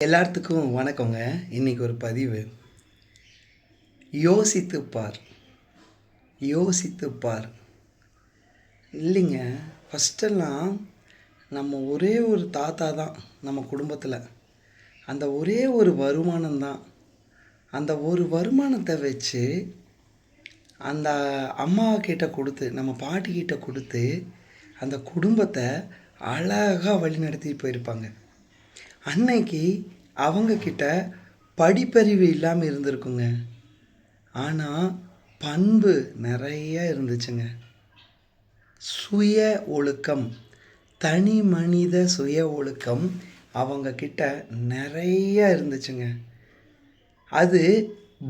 எல்லாத்துக்கும் வணக்கங்க. இன்னைக்கு ஒரு பதிவு. யோசித்து பார். யோசித்து பார். இல்லைங்க. ஃபஸ்ட்டெல்லாம் நம்ம ஒரே ஒரு தாத்தா தான் நம்ம குடும்பத்தில். அந்த ஒரே ஒரு வருமானம் தான். அந்த ஒரு வருமானத்தை வச்சு அந்த அம்மாக்கிட்ட கொடுத்து நம்ம பாட்டிக்கிட்ட கொடுத்து அந்த குடும்பத்தை அழகாக வழிநடத்தி போயிருப்பாங்க. அன்னைக்கு அவங்கக்கிட்ட படிப்பறிவு இல்லாமல் இருந்திருக்குங்க. ஆனால் பண்பு நிறைய இருந்துச்சுங்க. சுய ஒழுக்கம் தனி மனித சுய ஒழுக்கம் அவங்கக்கிட்ட நிறைய இருந்துச்சுங்க. அது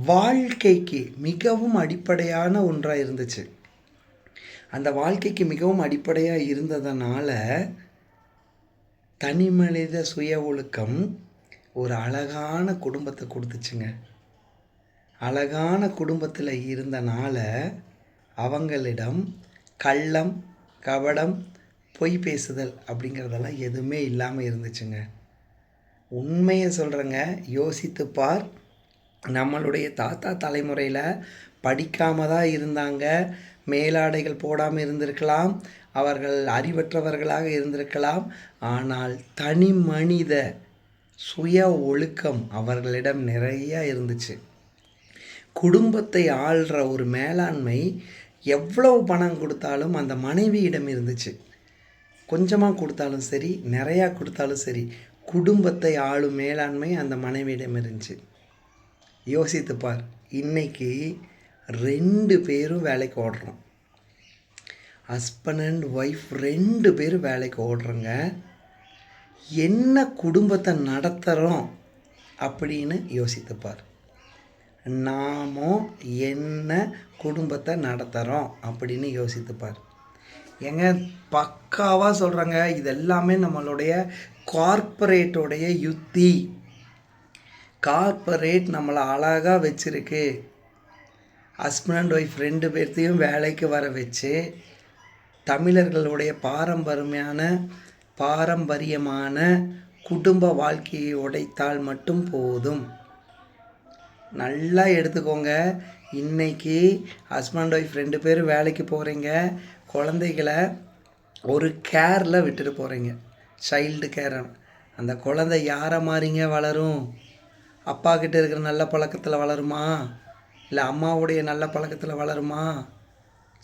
வாழ்க்கைக்கு மிகவும் அடிப்படையான ஒன்றாக இருந்துச்சு. அந்த வாழ்க்கைக்கு மிகவும் அடிப்படையாக இருந்ததுனால தனி மனித சுய ஒழுக்கம் ஒரு அழகான குடும்பத்தை கொடுத்துச்சுங்க. அழகான குடும்பத்தில் இருந்தனால அவங்களிடம் கள்ளம் கபடம் பொய் பேசுதல் அப்படிங்கிறதெல்லாம் எதுவுமே இல்லாமல் இருந்துச்சுங்க. உண்மையை சொல்கிறேங்க யோசித்து பார். நம்மளுடைய தாத்தா தலைமுறையில் படிக்காம தான் இருந்தாங்க. மேலாடைகள் போடாமல் இருந்திருக்கலாம். அவர்கள் அறிவற்றவர்களாக இருந்திருக்கலாம். ஆனால் தனி மனித சுய ஒழுக்கம் அவர்களிடம் நிறைய இருந்துச்சு. குடும்பத்தை ஆள்ற ஒரு மேலாண்மை எவ்வளவு பணம் கொடுத்தாலும் அந்த மனைவியிடம் இருந்துச்சு. கொஞ்சமாக கொடுத்தாலும் சரி நிறையா கொடுத்தாலும் சரி குடும்பத்தை ஆளும் மேலாண்மை அந்த மனைவியிடம் இருந்துச்சு. யோசித்து பார் இன்னைக்கு ரெண்டு பேரும் வேலைக்கு ஓடுறோம். ஹஸ்பண்ட் அண்ட் ஒய்ஃப் ரெண்டு பேரும் வேலைக்கு ஓடுறோங்க. என்ன குடும்பத்தை நடத்துகிறோம் அப்படின்னு யோசித்துப்பார். நாமும் என்ன குடும்பத்தை நடத்துகிறோம் அப்படின்னு யோசித்துப்பார். ஏங்க பக்காவாக சொல்கிறாங்க இது எல்லாமே நம்மளுடைய கார்ப்பரேட்டோடைய யுத்தி. கார்ப்பரேட் நம்மளை அழகாக வச்சுருக்கு. ஹஸ்பண்ட் அண்ட் ஒய்ஃப் ரெண்டு பேர்த்தையும் வேலைக்கு வர வச்சு தமிழர்களுடைய பாரம்பரியமான பாரம்பரியமான குடும்ப வாழ்க்கையை உடைத்தால் மட்டும் போதும். நல்லா எடுத்துக்கோங்க. இன்னைக்கு ஹஸ்பண்ட் ஒய்ஃப் ரெண்டு பேரும் வேலைக்கு போகிறீங்க குழந்தைகளை ஒரு கேரில் விட்டுட்டு போகிறீங்க சைல்டு கேர் அந்த குழந்தை யாரை மாதிரிங்க வளரும்? அப்பா கிட்ட இருக்கிற நல்ல பழக்கத்தில் வளருமா? இல்லை அம்மாவுடைய நல்ல பழக்கத்தில் வளருமா?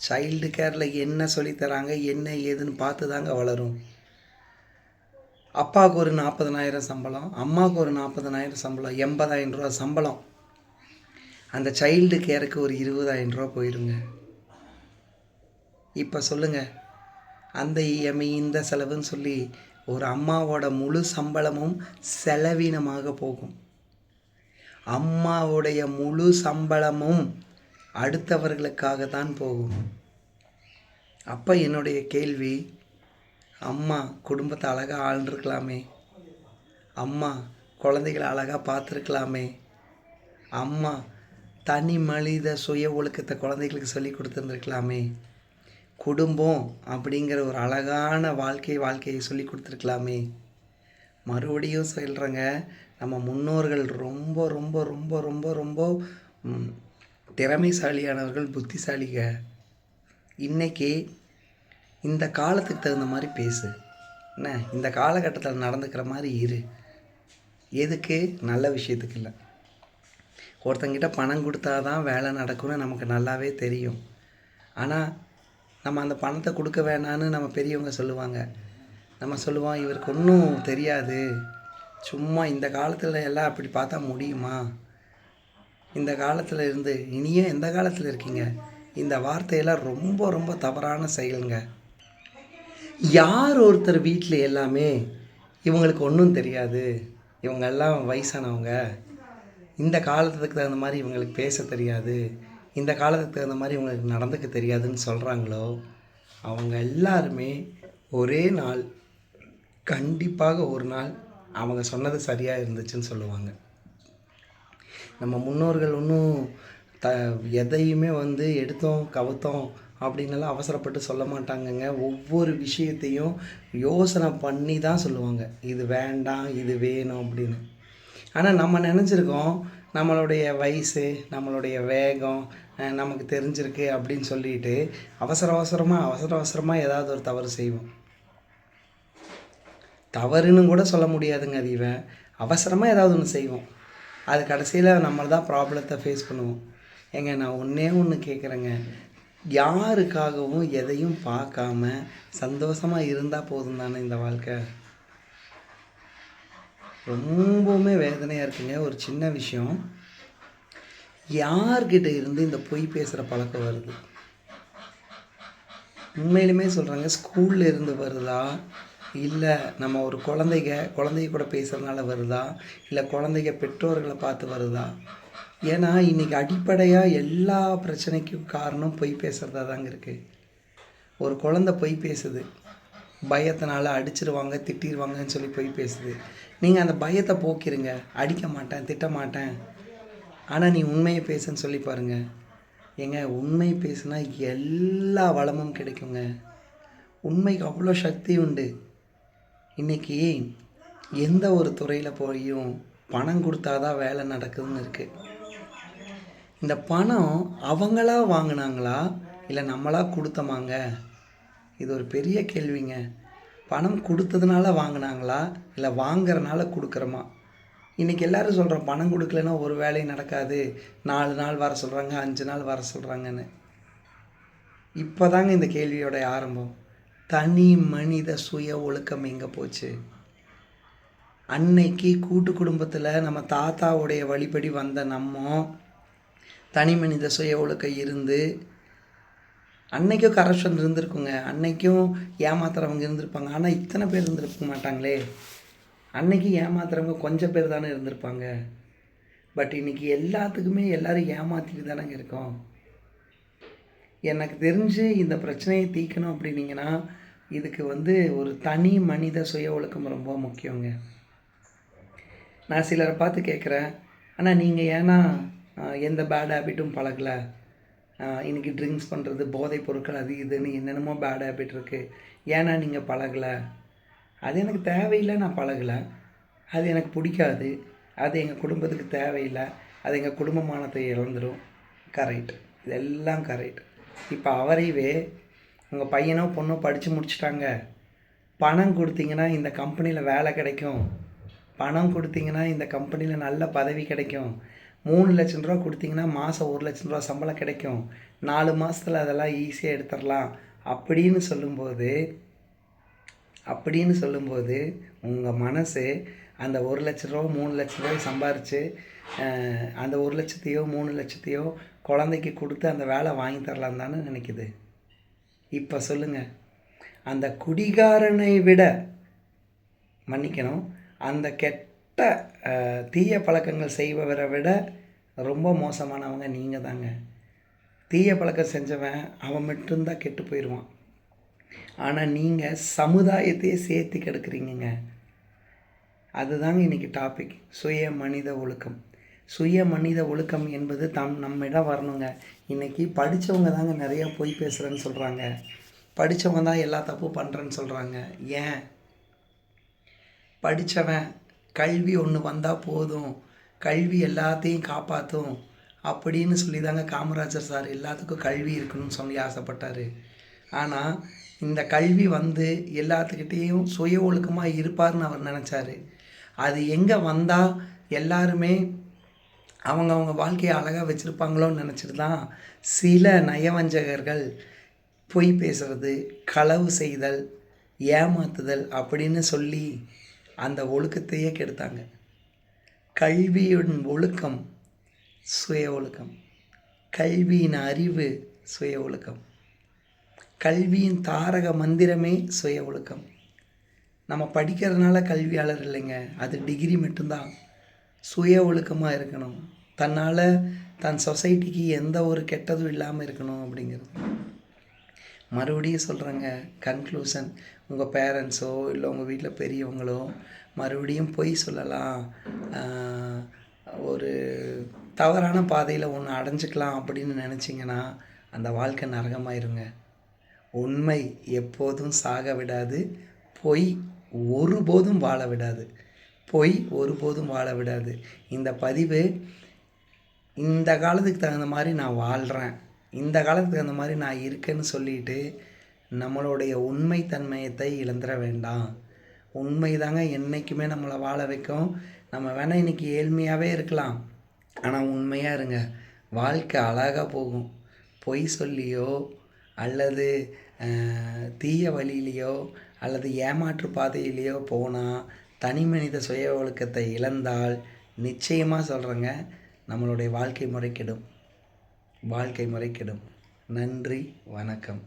சைல்டு கேரில் என்ன சொல்லித் தராங்க என்ன ஏதுன்னு பார்த்து தாங்க வளரும். அப்பாவுக்கு ஒரு நாற்பதனாயிரம் சம்பளம் அம்மாவுக்கு ஒரு நாற்பதனாயிரம் சம்பளம் எண்பதாயிரம் ரூபா சம்பளம். அந்த சைல்டு கேருக்கு ஒரு இருபதாயிரம் ரூபா போயிடுங்க. இப்போ சொல்லுங்கள் அந்த இஎம்ஐ இந்த செலவுன்னு சொல்லி ஒரு அம்மாவோட முழு சம்பளமும் செலவீனமாக போகும். அம்மாவுடைய முழு சம்பளமும் அடுத்தவர்களுக்காக தான் போகும். அப்போ என்னுடைய கேள்வி அம்மா குடும்பத்தை அழகாக ஆழ்ந்துருக்கலாமே அம்மா குழந்தைகளை அழகாக பார்த்துருக்கலாமே? அம்மா தனி மனித சுய ஒழுக்கத்தை குழந்தைகளுக்கு சொல்லி கொடுத்துருந்துருக்கலாமே? குடும்பம் அப்படிங்கிற ஒரு அழகான வாழ்க்கை வாழ்க்கையை சொல்லி கொடுத்துருக்கலாமே? மறுபடியும் சொல்கிறேங்க நம்ம முன்னோர்கள் ரொம்ப ரொம்ப ரொம்ப ரொம்ப ரொம்ப திறமைசாலியானவர்கள் புத்திசாலிக இன்னைக்கு இந்த காலத்துக்கு தகுந்த மாதிரி பேசு. என்ன? இந்த காலகட்டத்தில் நடந்துக்கிற மாதிரி இரு. எதுக்கு? நல்ல விஷயத்துக்கு இல்லை. ஒருத்தங்கிட்ட பணம் கொடுத்தா தான் வேலை நடக்கும்னு நமக்கு நல்லாவே தெரியும். ஆனால் நம்ம அந்த பணத்தை கொடுக்க வேணான்னு நம்ம பெரியவங்க சொல்லுவாங்க. நம்ம சொல்லுவோம் இவருக்கு ஒன்றும் தெரியாது. சும்மா இந்த காலத்தில் எல்லாம் அப்படி பார்த்தா முடியுமா? இந்த காலத்தில் இருந்து இனியும் எந்த காலத்தில் இருக்கீங்க? இந்த வார்த்தையெல்லாம் ரொம்ப ரொம்ப தவறான செயலுங்க. யார் ஒருத்தர் வீட்டில் எல்லாமே இவங்களுக்கு ஒன்றும் தெரியாது. இவங்க எல்லாம் வயசானவங்க. இந்த காலத்துக்கு தகுந்த மாதிரி இவங்களுக்கு பேச தெரியாது. இந்த காலத்துக்கு தகுந்த மாதிரி இவங்களுக்கு நடந்துக்க தெரியாதுன்னு சொல்கிறாங்களோ அவங்க எல்லாருமே ஒரே நாள் கண்டிப்பாக ஒரு நாள் அவங்க சொன்னது சரியாக இருந்துச்சுன்னு சொல்லுவாங்க. நம்ம முன்னோர்கள் இன்னும் த எதையுமே வந்து எடுத்தோம் கவுத்தோம் அப்படின்னலாம் அவசரப்பட்டு சொல்ல மாட்டாங்கங்க. ஒவ்வொரு விஷயத்தையும் யோசனை பண்ணி தான் சொல்லுவாங்க. இது வேண்டாம் இது வேணும் அப்படின்னு. ஆனால் நம்ம நினச்சிருக்கோம் நம்மளுடைய வயசு நம்மளுடைய வேகம் நமக்கு தெரிஞ்சிருக்கு அப்படின்னு சொல்லிட்டு அவசர அவசரமாக அவசர அவசரமாக ஏதாவது ஒரு தவறு செய்வோம். தவறுன்னு கூட சொல்ல முடியாதுங்க அது இவன். அவசரமாக ஏதாவது ஒன்று செய்வோம். அது கடைசியில் நம்ம தான் ப்ராப்ளத்தை ஃபேஸ் பண்ணுவோம். ஏங்க நான் ஒன்றே ஒன்று கேட்குறேங்க யாருக்காகவும் எதையும் பார்க்காம சந்தோஷமாக இருந்தால் போதும் தானே இந்த வாழ்க்கை? ரொம்பவுமே வேதனையாக இருக்குங்க. ஒரு சின்ன விஷயம். யார்கிட்ட இருந்து இந்த பொய் பேசுகிற பழக்கம் வருது? உண்மையிலுமே சொல்கிறாங்க ஸ்கூல்ல இருந்து வருதா? இல்லை நம்ம ஒரு குழந்தைங்க குழந்தைங்க கூட பேசுகிறதுனால வருதா? இல்லை குழந்தைங்க பெற்றோர்களை பார்த்து வருதா? ஏன்னா இன்றைக்கி அடிப்படையாக எல்லா பிரச்சனைக்கும் காரணம் பொய் பேசுகிறதா தாங்க இருக்குது ஒரு குழந்தை பொய் பேசுது. பயத்தினால அடிச்சிருவாங்க திட்டிடுவாங்கன்னு சொல்லி பொய் பேசுது. நீங்கள் அந்த பயத்தை போக்கிருங்க. அடிக்க மாட்டேன் திட்ட மாட்டேன். ஆனால் நீ உண்மையை பேசுன்னு சொல்லி பாருங்கள் ஏங்க உண்மை பேசுனா எல்லா வளமும் கிடைக்குங்க. உண்மைக்கு அவ்வளோ சக்தி உண்டு. இன்னைக்கு எந்த ஒரு துறையில் போயும் பணம் கொடுத்தாதான் வேலை நடக்குதுன்னு இருக்குது இந்த பணம் அவங்களா வாங்கினாங்களா? இல்லை நம்மளாக கொடுத்தமாங்க? இது ஒரு பெரிய கேள்விங்க. பணம் கொடுத்ததுனால வாங்கினாங்களா? இல்லை வாங்குறனால கொடுக்குறோமா? இன்றைக்கி எல்லோரும் சொல்கிறோம் பணம் கொடுக்கலன்னா ஒரு வேலையும் நடக்காது. நாலு நாள் வர சொல்கிறாங்க அஞ்சு நாள் வர சொல்கிறாங்கன்னு இப்போ தாங்க இந்த கேள்வியோட ஆரம்பம். தனி மனித சுய ஒழுக்கம் எங்கே போச்சு? அன்னைக்கு கூட்டு குடும்பத்தில் நம்ம தாத்தாவுடைய வழிபடி வந்த நம்ம தனி மனித சுய ஒழுக்கம் இருந்து அன்னைக்கும் கரப்ஷன் இருந்திருக்குங்க. அன்னைக்கும் ஏமாத்துறவங்க இருந்திருப்பாங்க. ஆனால் இத்தனை பேர் இருந்திருக்க மாட்டாங்களே. அன்னைக்கு ஏமாத்துறவங்க கொஞ்சம் பேர் தானே இருந்திருப்பாங்க. பட் இன்னைக்கு எல்லாத்துக்குமே எல்லோரும் ஏமாத்திட்டு தானேங்க இருக்கோம். எனக்கு தெரிஞ்சு இந்த பிரச்சனையை தீர்க்கணும் அப்படின்னீங்கன்னா இதுக்கு வந்து ஒரு தனி மனித சுய ஒழுக்கம் ரொம்ப முக்கியங்க. நான் சிலரை பார்த்து கேட்குறேன் ஆனால் நீங்கள் ஏன்னா எந்த பேட் ஹேபிட்டும் பழகலை? இன்றைக்கி ட்ரிங்க்ஸ் பண்ணுறது போதைப் பொருட்கள் அது இதுன்னு என்னென்னமோ பேட் ஹேபிட் இருக்குது ஏன்னா நீங்கள் பழகலை? அது எனக்கு தேவையில்லை நான் பழகலை. அது எனக்கு பிடிக்காது. அது எங்கள் குடும்பத்துக்கு தேவையில்லை. அது எங்கள் குடும்பமானத்தை இழந்துடும் கரெக்ட் இதெல்லாம் கரெக்ட் இப்போ அவரையவே உங்கள் பையனோ பொண்ணோ படித்து முடிச்சிட்டாங்க. பணம் கொடுத்தீங்கன்னா இந்த கம்பெனியில் வேலை கிடைக்கும். பணம் கொடுத்தீங்கன்னா இந்த கம்பெனியில் நல்ல பதவி கிடைக்கும். மூணு லட்சம் ரூபா கொடுத்தீங்கன்னா மாதம் ஒரு லட்சம் ரூபா சம்பளம் கிடைக்கும். நாலு மாதத்தில் அதெல்லாம் ஈஸியாக எடுத்துடலாம் அப்படின்னு சொல்லும்போது அப்படின்னு சொல்லும்போது உங்கள் மனசு அந்த ஒரு லட்ச ரூபா மூணு லட்ச ரூபாய் சம்பாரித்து அந்த ஒரு லட்சத்தையோ மூணு லட்சத்தையோ குழந்தைக்கு கொடுத்து அந்த வேலை வாங்கி தரலாம் தானே நினைக்குது? இப்போ சொல்லுங்கள் அந்த குடிகாரனை விட மன்னிக்கணும். அந்த கெட்ட தீய பழக்கங்கள் செய்பவரை விட ரொம்ப மோசமானவங்க நீங்கள் தாங்க. தீய பழக்கம் செஞ்சவன் அவன் மட்டும்தான் கெட்டு போயிடுவான் ஆனால் நீங்கள் சமுதாயத்தையே சேர்த்து கெடுக்குறீங்கங்க. அதுதாங்க இன்றைக்கி டாபிக் சுய மனித ஒழுக்கம். சுய மனித ஒழுக்கம் என்பது தம் நம்மிடம் வரணுங்க. இன்றைக்கி படித்தவங்க தாங்க நிறையா பொய் பேசுகிறேன்னு சொல்கிறாங்க படித்தவங்க தான் எல்லா தப்பும் பண்ணுறேன்னு சொல்கிறாங்க ஏன்? படித்தவன் கல்வி ஒன்று வந்தால் போதும். கல்வி எல்லாத்தையும் காப்பாற்றும் அப்படின்னு சொல்லி தாங்க காமராஜர் சார் எல்லாத்துக்கும் கல்வி இருக்கணும்னு சொல்லி ஆசைப்பட்டார். ஆனால் இந்த கல்வி வந்து எல்லாத்துக்கிட்டேயும் சுய ஒழுக்கமாக இருப்பார்னு அவர் நினச்சாரு. அது எங்கே வந்தால் எல்லாருமே அவங்க அவங்க வாழ்க்கையை அழகாக வச்சுருப்பாங்களோன்னு நினச்சிட்டு தான் சில நயவஞ்சகர்கள் பொய் பேசுறது களவு செய்தல் ஏமாத்துதல் அப்படின்னு சொல்லி அந்த ஒழுக்கத்தையே கெடுத்தாங்க. கல்வியின் ஒழுக்கம் சுய ஒழுக்கம். கல்வியின் அறிவு சுய ஒழுக்கம். கல்வியின் தாரக மந்திரமே சுய ஒழுக்கம். நம்ம படிக்கிறதுனால கல்வியாளர் இல்லைங்க. அது டிகிரி மட்டும்தான். சுய ஒழுக்கமாக இருக்கணும். தன்னால் தன் சொசைட்டிக்கு எந்த ஒரு கெட்டதும் இல்லாமல் இருக்கணும் அப்படிங்கிறது. மறுபடியும் சொல்கிறேங்க கன்க்ளூஷன் உங்கள் பேரண்ட்ஸோ இல்லை உங்கள் வீட்டில் பெரியவங்களோ மறுபடியும் பொய் சொல்லலாம். ஒரு தவறான பாதையில் ஒன்று அடைஞ்சிக்கலாம் அப்படின்னு நினச்சிங்கன்னா அந்த வாழ்க்கை நரகமாயிருங்க. உண்மை எப்போதும் சாக விடாது பொய் ஒருபோதும் வாழ விடாது பொய் ஒருபோதும் வாழ விடாது. இந்த பதிவு இந்த காலத்துக்கு தகுந்த மாதிரி நான் வாழ்கிறேன் இந்த காலத்துக்கு தகுந்த மாதிரி நான் இருக்கேன்னு சொல்லிட்டு நம்மளுடைய உண்மைத்தன்மையத்தை இழந்துட வேண்டாம். உண்மை தாங்க என்றைக்குமே நம்மளை வாழ வைக்கும். நம்ம வேணால் இன்றைக்கி ஏழ்மையாகவே இருக்கலாம். ஆனால் உண்மையாக இருங்க. வாழ்க்கை அழகாக போகும். பொய் சொல்லியோ அல்லது தீய வழியிலையோ அல்லது ஏமாற்று பாதையிலையோ போனால் தனி மனித சுய ஒழுக்கத்தை இழந்தால் நிச்சயமாக சொல்கிறேங்க நம்மளுடைய வாழ்க்கை முறைக்கிடும் வாழ்க்கை முறைக்கிடும் நன்றி வணக்கம்.